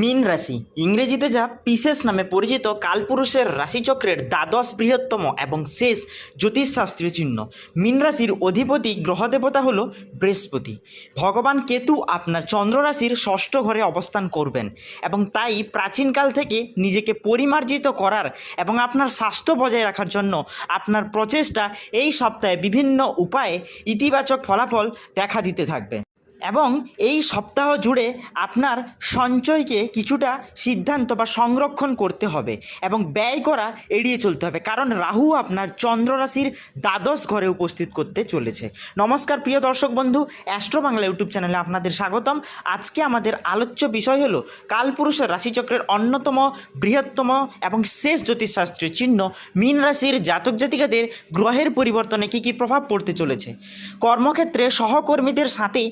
মীন রাশি। ইংরেজিতে যা পিসেস নামে পরিচিত, কালপুরুষের রাশিচক্রের দ্বাদশ বৃহত্তম এবং শেষ জ্যোতিষশাস্ত্রীয় চিহ্ন। মীন রাশির অধিপতি গ্রহদেবতা হল বৃহস্পতি। ভগবান কেতু আপনার চন্দ্র রাশির ষষ্ঠ ঘরে অবস্থান করবেন এবং তাই প্রাচীনকাল থেকে নিজেকে পরিমার্জিত করার এবং আপনার স্বাস্থ্য বজায় রাখার জন্য আপনার প্রচেষ্টা এই সপ্তাহে বিভিন্ন উপায়ে ইতিবাচক ফলাফল দেখা দিতে থাকবে। এবং এই সপ্তাহ জুড়ে আপনার সঞ্চয়কে কিছুটা সিদ্ধান্ত বা সংরক্ষণ করতে হবে এবং ব্যয় করা এড়িয়ে চলতে হবে। কারণ রাহু আপনার চন্দ্র রাশির দ্বাদশ ঘরে উপস্থিত করতে চলেছে। নমস্কার প্রিয় দর্শক বন্ধু, অ্যাস্ট্রো বাংলা ইউটিউব চ্যানেলে আপনাদের স্বাগতম। আজকে আমাদের আলোচ্য বিষয় হলো কালপুরুষের রাশিচক্রের অন্যতম, বৃহত্তম এবং শেষ জ্যোতিষশাস্ত্রীয় চিহ্ন মীন রাশির জাতক জাতিকাদের গ্রহের পরিবর্তনে কী কী প্রভাব পড়তে চলেছে। কর্মক্ষেত্রে সহকর্মীদের সাথে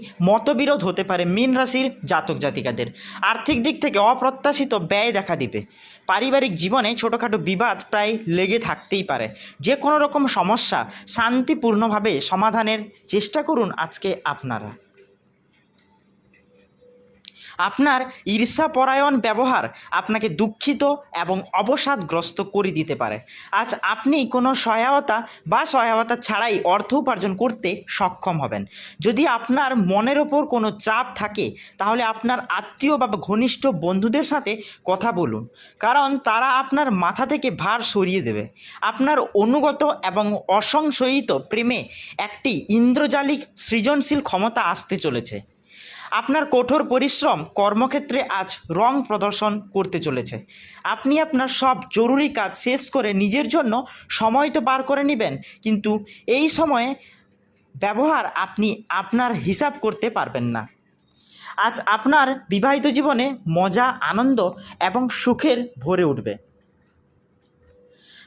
মতবিরোধ হতে পারে মীন রাশির জাতক জাতিকাদের। আর্থিক দিক থেকে অপ্রত্যাশিত ব্যয় দেখা দিবে। পারিবারিক জীবনে ছোটোখাটো বিবাদ প্রায় লেগে থাকতেই পারে। যে কোনো রকম সমস্যা শান্তিপূর্ণভাবে সমাধানের চেষ্টা করুন আজকে আপনারা। আপনার ঈর্ষাপরায়ণ ব্যবহার আপনাকে দুঃখিত এবং অবসাদগ্রস্ত করে দিতে পারে। আজ আপনি কোনো সহায়তা বা সহায়তা ছাড়াই অর্থ উপার্জন করতে সক্ষম হবেন। যদি আপনার মনের ওপর কোনো চাপ থাকে, তাহলে আপনার আত্মীয় বা ঘনিষ্ঠ বন্ধুদের সাথে কথা বলুন। কারণ তারা আপনার মাথা থেকে ভার সরিয়ে দেবে। আপনার অনুগত এবং অসংশয়িত প্রেমে একটি ইন্দ্রজালিক সৃজনশীল ক্ষমতা আসতে চলেছে। আপনার কঠোর পরিশ্রম কর্মক্ষেত্রে আজ রং প্রদর্শন করতে চলেছে। আপনি আপনার সব জরুরি কাজ শেষ করে নিজের জন্য সময় তো বার করে নেবেন, কিন্তু এই সময়ে ব্যবহার আপনি আপনার হিসাব করতে পারবেন না। আজ আপনার বিবাহিত জীবনে মজা, আনন্দ এবং সুখের ভরে উঠবে।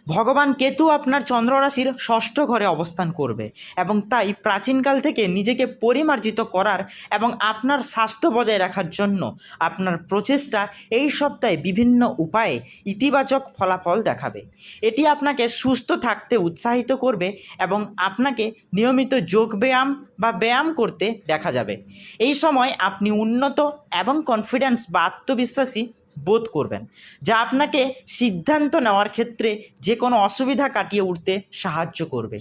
ভগবান কেতু আপনার চন্দ্র রাশির ষষ্ঠ ঘরে অবস্থান করবে এবং তাই প্রাচীনকাল থেকে নিজেকে পরিমার্জিত করার এবং আপনার স্বাস্থ্য বজায় রাখার জন্য আপনার প্রচেষ্টা এই সপ্তাহে বিভিন্ন উপায়ে ইতিবাচক ফলাফল দেখাবে। এটি আপনাকে সুস্থ থাকতে উৎসাহিত করবে এবং আপনাকে নিয়মিত যোগব্যায়াম বা ব্যায়াম করতে দেখা যাবে। এই সময় আপনি উন্নত এবং কনফিডেন্স বা আত্মবিশ্বাসী বোধ করবেন, যা আপনাকে সিদ্ধান্ত নেওয়ার ক্ষেত্রে যে কোনো অসুবিধা কাটিয়ে উঠতে সাহায্য করবে।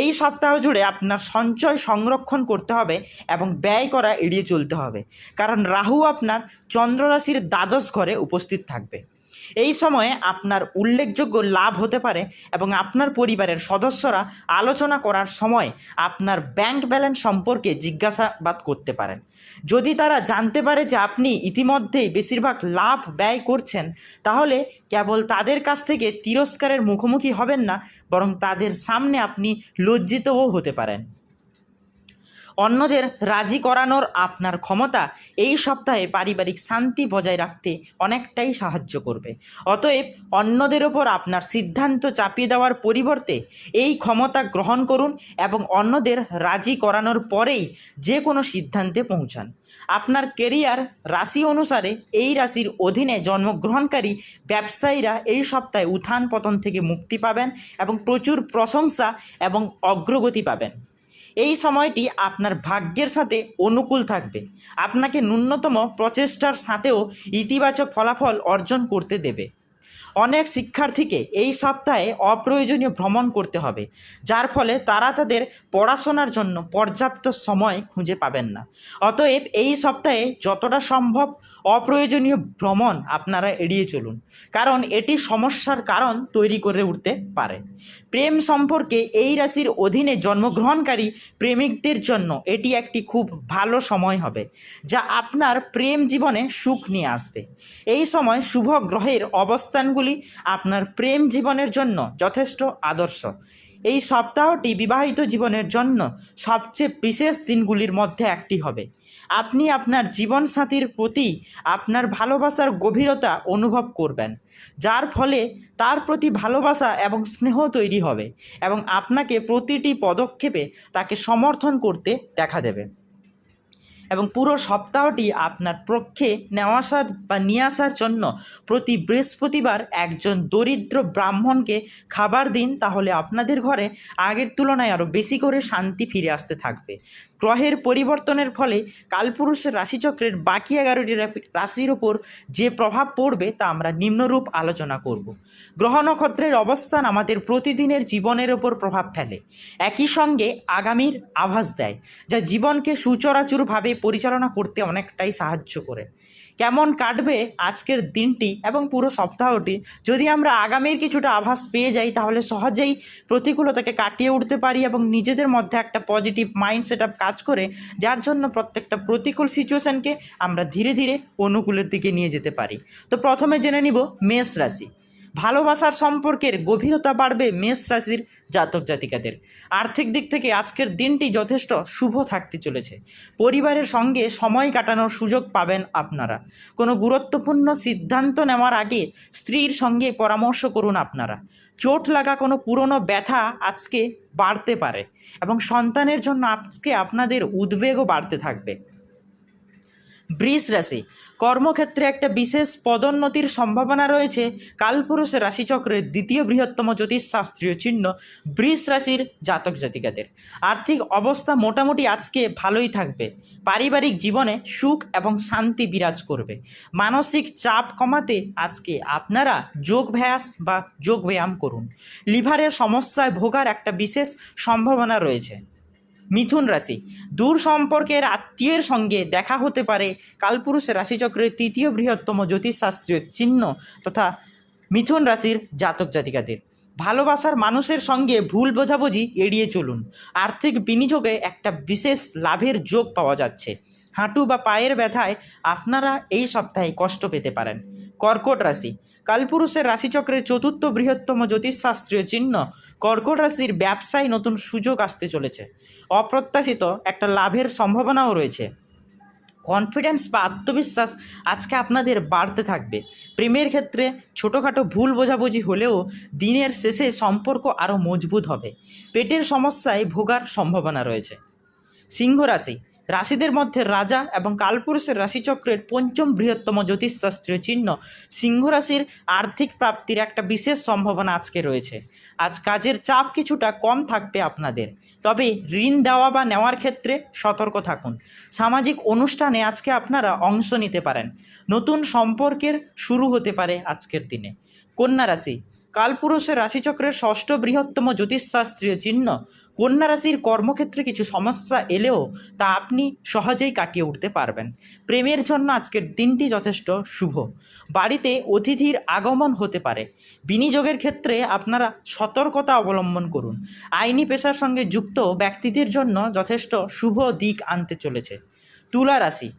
এই সপ্তাহ জুড়ে আপনার সঞ্চয় সংরক্ষণ করতে হবে এবং ব্যয় করা এড়িয়ে চলতে হবে, কারণ রাহু আপনার চন্দ্ররাশির দ্বাদশ ঘরে উপস্থিত থাকবে। এই সময়ে আপনার উল্লেখযোগ্য লাভ হতে পারে এবং আপনার পরিবারের সদস্যরা আলোচনা করার সময় আপনার ব্যাংক ব্যালেন্স সম্পর্কে জিজ্ঞাসাবাদ করতে পারেন। যদি তারা জানতে পারে যে আপনি ইতিমধ্যেই বেশিরভাগ লাভ ব্যয় করছেন, তাহলে কেবল তাদের কাছ থেকে তিরস্কারের মুখোমুখি হবেন না, বরং তাদের সামনে আপনি লজ্জিতও হতে পারেন। অন্যদের রাজি করানোর আপনার ক্ষমতা এই সপ্তাহে পারিবারিক শান্তি বজায় রাখতে অনেকটাই সাহায্য করবে। অতএব অন্যদের ওপর আপনার সিদ্ধান্ত চাপিয়ে দেওয়ার পরিবর্তে এই ক্ষমতা গ্রহণ করুন এবং অন্যদের রাজি করানোর পরেই যে কোনো সিদ্ধান্তে পৌঁছান। আপনার কেরিয়ার রাশি অনুসারে এই রাশির অধীনে জন্মগ্রহণকারী ব্যবসায়ীরা এই সপ্তাহে উত্থান পতন থেকে মুক্তি পাবেন এবং প্রচুর প্রশংসা এবং অগ্রগতি পাবেন। এই সময়টি আপনার ভাগ্যের সাথে অনুকূল থাকবে। আপনাকে ন্যূনতম প্রচেষ্টার সাথেও ইতিবাচক ফলাফল অর্জন করতে দেবে। অনেক শিক্ষার্থীকে এই সপ্তাহে অপ্রয়োজনীয় ভ্রমণ করতে হবে, যার ফলে তারা তাদের পড়াশোনার জন্য পর্যাপ্ত সময় খুঁজে পাবেন না। অতএব এই সপ্তাহে যতটা সম্ভব অপ্রয়োজনীয় ভ্রমণ আপনারা এড়িয়ে চলুন, কারণ এটি সমস্যার কারণ তৈরি করে উঠতে পারে। প্রেম সম্পর্কে এই রাশির অধীনে জন্মগ্রহণকারী প্রেমিকদের জন্য এটি একটি খুব ভালো সময় হবে, যা আপনার প্রেম জীবনে সুখ নিয়ে আসবে। এই সময় শুভ গ্রহের অবস্থানগুলি আপনার প্রেম জীবনের জন্য যথেষ্ট আদর্শ। এই সপ্তাহটি বিবাহিত জীবনের জন্য সবচেয়ে বিশেষ দিনগুলির মধ্যে একটি হবে। আপনি আপনার জীবনসাথীর প্রতি আপনার ভালোবাসার গভীরতা অনুভব করবেন, যার ফলে তার প্রতি ভালোবাসা এবং স্নেহ তৈরি হবে এবং আপনাকে প্রতিটি পদক্ষেপে তাকে সমর্থন করতে দেখা দেবে। এবং পুরো সপ্তাহটি আপনার পক্ষে নেওয়া আসার বা নিয়ে আসার জন্য প্রতি বৃহস্পতিবার একজন দরিদ্র ব্রাহ্মণকে খাবার দিন, তাহলে আপনাদের ঘরে আগের তুলনায় আরও বেশি করে শান্তি ফিরে আসতে থাকবে। গ্রহের পরিবর্তনের ফলে কালপুরুষের রাশিচক্রের বাকি এগারোটি রাশির ওপর যে প্রভাব পড়বে, তা আমরা নিম্নরূপ আলোচনা করব। গ্রহ নক্ষত্রের অবস্থান আমাদের প্রতিদিনের জীবনের ওপর প্রভাব ফেলে। একই সঙ্গে আগামীর আভাস দেয়, যা জীবনকে সুচরাচুরভাবে পরিচালনা করতে অনেকটাই সাহায্য করে। কেমন কাটবে আজকের দিনটি এবং পুরো সপ্তাহটি যদি আমরা আগামীর কিছুটা আভাস পেয়ে যাই, তাহলে সহজেই প্রতিকূলতাকে কাটিয়ে উঠতে পারি এবং নিজেদের মধ্যে একটা পজিটিভ মাইন্ড সেট কাজ করে, যার জন্য প্রত্যেকটা প্রতিকূল সিচুয়েশনকে আমরা ধীরে ধীরে অনুকূলের দিকে নিয়ে যেতে পারি। তো প্রথমে জেনে নিব মেষ রাশি। ভালোবাসার সম্পর্কের গভীরতা বাড়বে মেষ রাশির জাতক জাতিকাদের। আর্থিক দিক থেকে আজকের দিনটি যথেষ্ট শুভ থাকতে চলেছে। পরিবারের সঙ্গে সময় কাটানোর সুযোগ পাবেন আপনারা। কোনো গুরুত্বপূর্ণ সিদ্ধান্ত নেওয়ার আগে স্ত্রীর সঙ্গে পরামর্শ করুন আপনারা। চোট লাগা কোনো পুরনো ব্যথা আজকে বাড়তে পারে এবং সন্তানের জন্য আজকে আপনাদের উদ্বেগও বাড়তে থাকবে। বৃষ রাশি। কর্মক্ষেত্রে একটা বিশেষ পদোন্নতির সম্ভাবনা রয়েছে। কালপুরুষের রাশিচক্রের দ্বিতীয় বৃহত্তম জ্যোতিষশাস্ত্রীয় চিহ্ন বৃষ রাশির জাতক জাতিকাদের। আর্থিক অবস্থা মোটামুটি আজকে ভালোই থাকবে। পারিবারিক জীবনে সুখ এবং শান্তি বিরাজ করবে। মানসিক চাপ কমাতে আজকে আপনারা যোগভ্যাস বা যোগ ব্যায়াম করুন। লিভারের সমস্যায় ভোগার একটা বিশেষ সম্ভাবনা রয়েছে। মিথুন রাশি। দূর সম্পর্কের আত্মীয়ের সঙ্গে দেখা হতে পারে। কালপুরুষের রাশিচক্রের তৃতীয় বৃহত্তম জ্যোতিষশাস্ত্রীয় চিহ্ন তথা মিথুন রাশির জাতক জাতিকাদের। ভালোবাসার মানুষের সঙ্গে ভুল বোঝাবুঝি এড়িয়ে চলুন। আর্থিক বিনিয়োগে একটা বিশেষ লাভের যোগ পাওয়া যাচ্ছে। হাঁটু বা পায়ের ব্যথায় আপনারা এই সপ্তাহে কষ্ট পেতে পারেন। কর্কট রাশি। কালপুরুষের রাশিচক্রের চতুর্থ বৃহত্তম জ্যোতিষশাস্ত্রীয় চিহ্ন। কর্কট রাশির ব্যবসায় নতুন সুযোগ আসতে চলেছে। অপ্রত্যাশিত একটা লাভের সম্ভাবনাও রয়েছে। কনফিডেন্স বা আত্মবিশ্বাস আজকে আপনাদের বাড়তে থাকবে। প্রেমের ক্ষেত্রে ছোটোখাটো ভুল বোঝাবুঝি হলেও দিনের শেষে সম্পর্ক আরও মজবুত হবে। পেটের সমস্যায় ভোগার সম্ভাবনা রয়েছে। সিংহ রাশি রাশিদের মধ্যে রাজা এবং কালপুরুষের রাশিচক্রের পঞ্চম বৃহত্তম জ্যোতিষশাস্ত্রীয় চিহ্ন সিংহ রাশির আর্থিক প্রাপ্তির একটা বিশেষ সম্ভাবনা আজকে রয়েছে। আজ কাজের চাপ কিছুটা কম থাকবে আপনাদের। তবে ঋণ দেওয়া বা নেওয়ার ক্ষেত্রে সতর্ক থাকুন। সামাজিক অনুষ্ঠানে আজকে আপনারা অংশ নিতে পারেন। নতুন সম্পর্কের শুরু হতে পারে আজকের দিনে। কন্যা রাশি কালপুরুষের রাশিচক্রের ষষ্ঠ বৃহত্তম জ্যোতিষশাস্ত্রীয় চিহ্ন। কন্যা রাশির কর্মক্ষেত্রে কিছু সমস্যা এলেও তা আপনি সহজেই কাটিয়ে উঠতে পারবেন। প্রেমের জন্য আজকের দিনটি যথেষ্ট শুভ। বাড়িতে অতিথির আগমন হতে পারে। বিনিয়োগের ক্ষেত্রে আপনারা সতর্কতা অবলম্বন করুন। আইনি পেশার সঙ্গে যুক্ত ব্যক্তিদের জন্য যথেষ্ট শুভ দিক আনতে চলেছে। তুলা রাশি।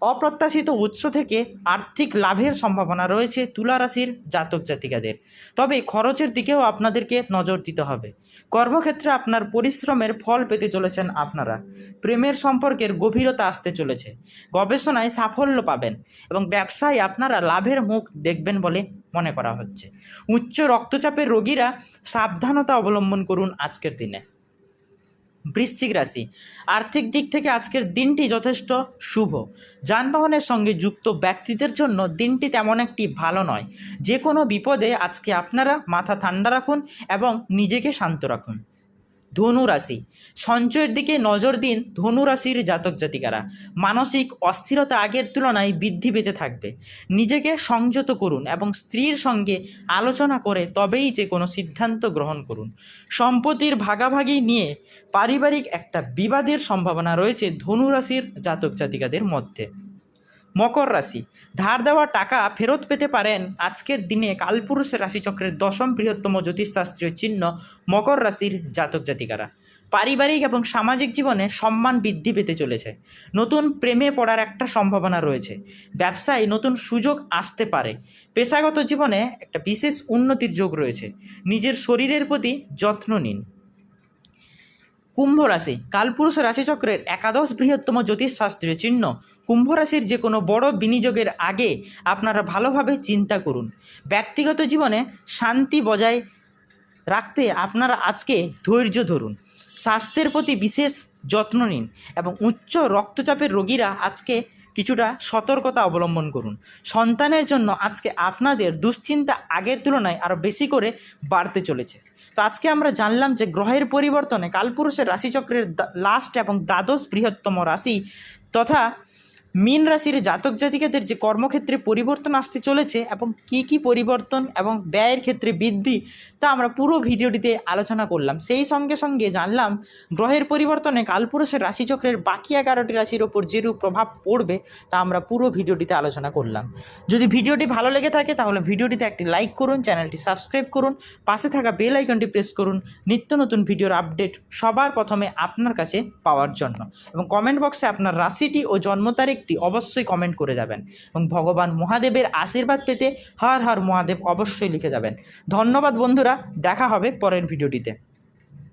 অপ্রত্যাশিত উৎস থেকে আর্থিক লাভের সম্ভাবনা রয়েছে তুলা রাশির জাতক জাতিকাদের। তবে খরচের দিকেও আপনাদেরকে নজর দিতে হবে। কর্মক্ষেত্রে আপনার পরিশ্রমের ফল পেতে চলেছেন আপনারা। প্রেমের সম্পর্কের গভীরতা আসতে চলেছে। গবেষণায় সাফল্য পাবেন এবং ব্যবসায় আপনারা লাভের মুখ দেখবেন বলে মনে করা হচ্ছে। উচ্চ রক্তচাপের রোগীরা সাবধানতা অবলম্বন করুন আজকের দিনে। বৃশ্চিক রাশি। আর্থিক দিক থেকে আজকের দিনটি যথেষ্ট শুভ। যানবাহনের সঙ্গে যুক্ত ব্যক্তিদের জন্য দিনটি তেমন একটি ভালো নয়। যে কোনো বিপদে আজকে আপনারা মাথা ঠান্ডা রাখুন এবং নিজেকে শান্ত রাখুন। ধনু রাশি। সঞ্চয়ের দিকে নজর দিন ধনু রাশির জাতক জাতিকারা। মানসিক অস্থিরতা আগের তুলনায় বৃদ্ধি পেতে থাকবে। নিজেকে সংযত করুন এবং স্ত্রীর সঙ্গে আলোচনা করে তবেই যে কোনো সিদ্ধান্ত গ্রহণ করুন। সম্পত্তির ভাগাভাগি নিয়ে পারিবারিক একটা বিবাদের সম্ভাবনা রয়েছে ধনু রাশির জাতক জাতিকাদের মধ্যে। মকর রাশি। ধার দেওয়া টাকা ফেরত পেতে পারেন আজকের দিনে কালপুরুষের রাশিচক্রের দশম বৃহত্তম জ্যোতিষশাস্ত্রীয় চিহ্ন মকর রাশির জাতক জাতিকারা। পারিবারিক এবং সামাজিক জীবনে সম্মান বৃদ্ধি পেতে চলেছে। নতুন প্রেমে পড়ার একটা সম্ভাবনা রয়েছে। ব্যবসায় নতুন সুযোগ আসতে পারে। পেশাগত জীবনে একটা বিশেষ উন্নতির যোগ রয়েছে। নিজের শরীরের প্রতি যত্ন নিন। কুম্ভ রাশি। কালপুরুষ রাশিচক্রের একাদশ বৃহত্তম জ্যোতিষশাস্ত্রীয় চিহ্ন কুম্ভ রাশির যে কোনো বড় বিনিয়োগের আগে আপনারা ভালোভাবে চিন্তা করুন। ব্যক্তিগত জীবনে শান্তি বজায় রাখতে আপনারা আজকে ধৈর্য ধরুন। স্বাস্থ্যের প্রতি বিশেষ যত্ন নিন এবং উচ্চ রক্তচাপের রোগীরা আজকে কিছুটা সতর্কতা অবলম্বন করুন। সন্তানের জন্য আজকে আপনাদের দুশ্চিন্তা আগের তুলনায় আরও বেশি করে বাড়তে চলেছে। তো আজকে আমরা জানলাম যে গ্রহের পরিবর্তনে কালপুরুষের রাশিচক্রের লাস্ট এবং দ্বাদশ বৃহত্তম রাশি তথা মীন রাশির জাতক জাতিকাদের যে কর্মক্ষেত্রে পরিবর্তন আসতে চলেছে এবং কি কি পরিবর্তন এবং ব্যয়ের ক্ষেত্রে বৃদ্ধি, তা আমরা পুরো ভিডিওটিতে আলোচনা করলাম। সেই সঙ্গে সঙ্গে জানলাম, গ্রহের পরিবর্তনে কালপুরুষের রাশিচক্রের বাকি এগারোটি রাশির ওপর যেরূপ প্রভাব পড়বে, তা আমরা পুরো ভিডিওটিতে আলোচনা করলাম। যদি ভিডিওটি ভালো লেগে থাকে, তাহলে ভিডিওটিতে একটি লাইক করুন, চ্যানেলটি সাবস্ক্রাইব করুন, পাশে থাকা বেল আইকনটি প্রেস করুন, নিত্য নতুন ভিডিওর আপডেট সবার প্রথমে আপনার কাছে পাওয়ার জন্য। এবং কমেন্ট বক্সে আপনার রাশিটি ও জন্ম তারিখটি অবশ্যই কমেন্ট করে যাবেন এবং ভগবান মহাদেবের আশীর্বাদ পেতে হর হর মহাদেব অবশ্যই লিখে যাবেন। ধন্যবাদ বন্ধুরা, দেখা হবে পরের ভিডিওটিতে